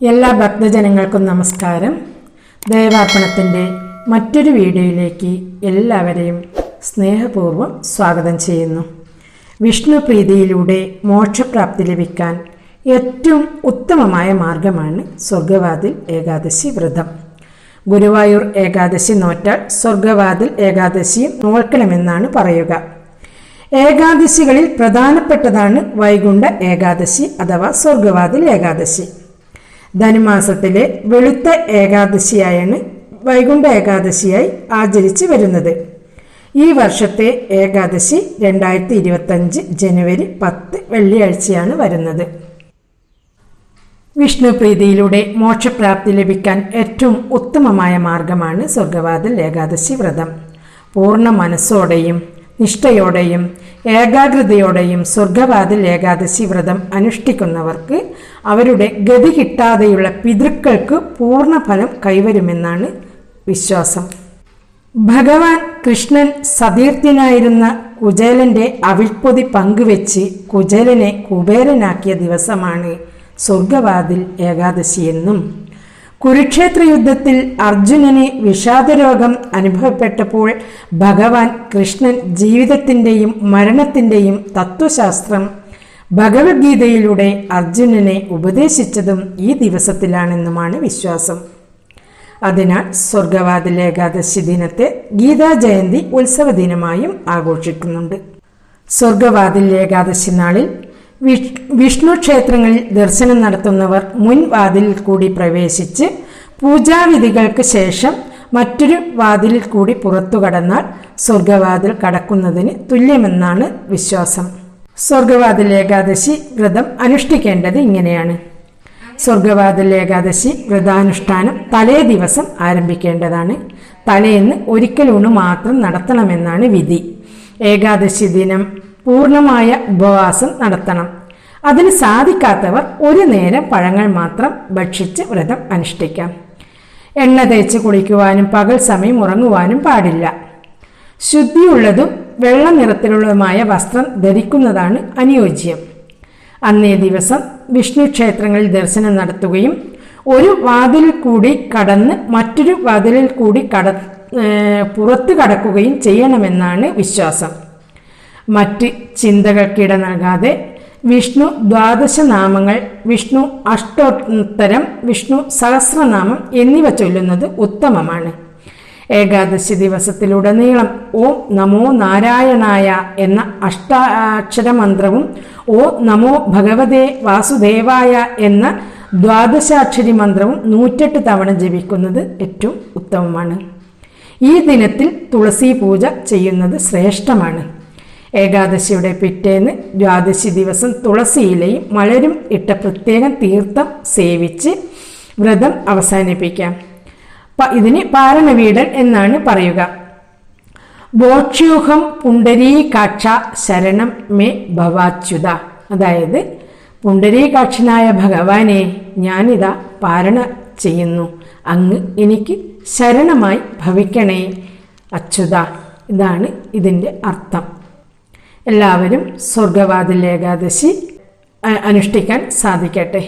എല്ലാ ഭക്തജനങ്ങൾക്കും നമസ്കാരം. ദേവാർപ്പണത്തിന്റെ മറ്റൊരു വീഡിയോയിലേക്ക് എല്ലാവരെയും സ്നേഹപൂർവം സ്വാഗതം ചെയ്യുന്നു. വിഷ്ണു പ്രീതിയിലൂടെ മോക്ഷപ്രാപ്തി ലഭിക്കാൻ ഏറ്റവും ഉത്തമമായ മാർഗമാണ് സ്വർഗവാതിൽ ഏകാദശി വ്രതം. ഗുരുവായൂർ ഏകാദശി നോറ്റാൽ സ്വർഗവാതിൽ ഏകാദശിയും നോൽക്കണമെന്നാണ് പറയുക. ഏകാദശികളിൽ പ്രധാനപ്പെട്ടതാണ് വൈകുണ്ഠ ഏകാദശി അഥവാ സ്വർഗവാതിൽ ഏകാദശി. ധനുമാസത്തിലെ വെളുത്ത ഏകാദശിയായാണ് വൈകുണ്ഠ ഏകാദശിയായി ആചരിച്ചു വരുന്നത്. ഈ വർഷത്തെ ഏകാദശി രണ്ടായിരത്തി ഇരുപത്തഞ്ച് ജനുവരി പത്ത് വെള്ളിയാഴ്ചയാണ് വരുന്നത്. വിഷ്ണു പ്രീതിയിലൂടെ മോക്ഷപ്രാപ്തി ലഭിക്കാൻ ഏറ്റവും ഉത്തമമായ മാർഗമാണ് സ്വർഗവാതിൽ ഏകാദശി വ്രതം. പൂർണ മനസ്സോടെയും നിഷ്ഠയോടെയും ഏകാഗ്രതയോടെയും സ്വർഗവാതിൽ ഏകാദശി വ്രതം അനുഷ്ഠിക്കുന്നവർക്ക് അവരുടെ ഗതി കിട്ടാതെയുള്ള പിതൃക്കൾക്ക് പൂർണ ഫലം കൈവരുമെന്നാണ് വിശ്വാസം. ഭഗവാൻ കൃഷ്ണൻ സതീർത്ഥ്യനായിരുന്ന കുചേലന്റെ അവിൽപ്പൊതി പങ്കുവെച്ച് കുചേലനെ കുബേരനാക്കിയ ദിവസമാണ് സ്വർഗവാതിൽ ഏകാദശിയെന്നും കുരുക്ഷേത്ര യുദ്ധത്തിൽ അർജുനന് വിഷാദരോഗം അനുഭവപ്പെട്ടപ്പോൾ ഭഗവാൻ കൃഷ്ണൻ ജീവിതത്തിന്റെയും മരണത്തിന്റെയും തത്വശാസ്ത്രം ഭഗവത്ഗീതയിലൂടെ അർജുനനെ ഉപദേശിച്ചതും ഈ ദിവസത്തിലാണെന്നുമാണ് വിശ്വാസം. അതിനാൽ സ്വർഗവാതിൽ ഏകാദശി ദിനത്തെ ഗീതാ ജയന്തി ഉത്സവ ദിനമായും ആഘോഷിക്കുന്നുണ്ട്. സ്വർഗവാതിൽ ഏകാദശി നാളിൽ വിഷ്ണു ക്ഷേത്രങ്ങളിൽ ദർശനം നടത്തുന്നവർ മുൻ വാതിലിൽ കൂടി പ്രവേശിച്ച് പൂജാവിധികൾക്ക് ശേഷം മറ്റൊരു വാതിലിൽ കൂടി പുറത്തു കടന്നാൽ സ്വർഗവാതിൽ കടക്കുന്നതിന് തുല്യമെന്നാണ് വിശ്വാസം. സ്വർഗവാതിൽ ഏകാദശി വ്രതം അനുഷ്ഠിക്കേണ്ടത് ഇങ്ങനെയാണ്. സ്വർഗവാതിൽ ഏകാദശി വ്രതാനുഷ്ഠാനം തലേ ദിവസം ആരംഭിക്കേണ്ടതാണ്. തലേന്ന് ഒരിക്കലൂണ് മാത്രം നടത്തണമെന്നാണ് വിധി. ഏകാദശി ദിനം പൂർണമായ ഉപവാസം നടത്തണം. അതിന് സാധിക്കാത്തവർ ഒരു നേരം പഴങ്ങൾ മാത്രം ഭക്ഷിച്ച് വ്രതം അനുഷ്ഠിക്കാം. എണ്ണ തേച്ച് കുളിക്കുവാനും പകൽ സമയം ഉറങ്ങുവാനും പാടില്ല. ശുദ്ധിയുള്ളതും വെള്ള നിറത്തിലുള്ളതുമായ വസ്ത്രം ധരിക്കുന്നതാണ് അനുയോജ്യം. അന്നേ ദിവസം വിഷ്ണു ക്ഷേത്രങ്ങളിൽ ദർശനം നടത്തുകയും ഒരു വാതിലിൽ കൂടി കടന്ന് മറ്റൊരു വാതിലിൽ കൂടി കട പുറത്തു കടക്കുകയും ചെയ്യണമെന്നാണ് വിശ്വാസം. മറ്റ് ചിന്തകൾക്കിട നൽകാതെ വിഷ്ണു ദ്വാദശ നാമങ്ങൾ വിഷ്ണു അഷ്ടോത്തരം വിഷ്ണു സഹസ്രനാമം എന്നിവ ചൊല്ലുന്നത് ഉത്തമമാണ്. ഏകാദശി ദിവസത്തിലുടനീളം ഓം നമോ നാരായണായ എന്ന അഷ്ടാക്ഷര മന്ത്രവും ഓ നമോ ഭഗവതേ വാസുദേവായ എന്ന ദ്വാദശാക്ഷരി മന്ത്രവും നൂറ്റെട്ട് തവണ ജപിക്കുന്നത് ഏറ്റവും ഉത്തമമാണ്. ഈ ദിനത്തിൽ തുളസി പൂജ ചെയ്യുന്നത് ശ്രേഷ്ഠമാണ്. ഏകാദശിയുടെ പിറ്റേന്ന് ദ്വാദശി ദിവസം തുളസിയിലയും മലരും ഇട്ട പ്രത്യേകം തീർത്ഥം സേവിച്ച് വ്രതം അവസാനിപ്പിക്കാം. ഇതിന് പാരണവീടൻ എന്നാണ് പറയുക. ബോക്ഷ്യൂഹം പുണ്ടരീകാക്ഷ ശരണം മേ ഭവാച്യുത. അതായത് പുണ്ടരീകാക്ഷനായ ഭഗവാനെ ഞാനിതാ പാരണ ചെയ്യുന്നു. അങ്ങ് എനിക്ക് ശരണമായി ഭവിക്കണേ അച്യുത. ഇതാണ് ഇതിന്റെ അർത്ഥം. എല്ലാവരും സ്വർഗവാതിൽ ഏകാദശി അനുഷ്ഠിക്കാൻ സാധിക്കട്ടെ.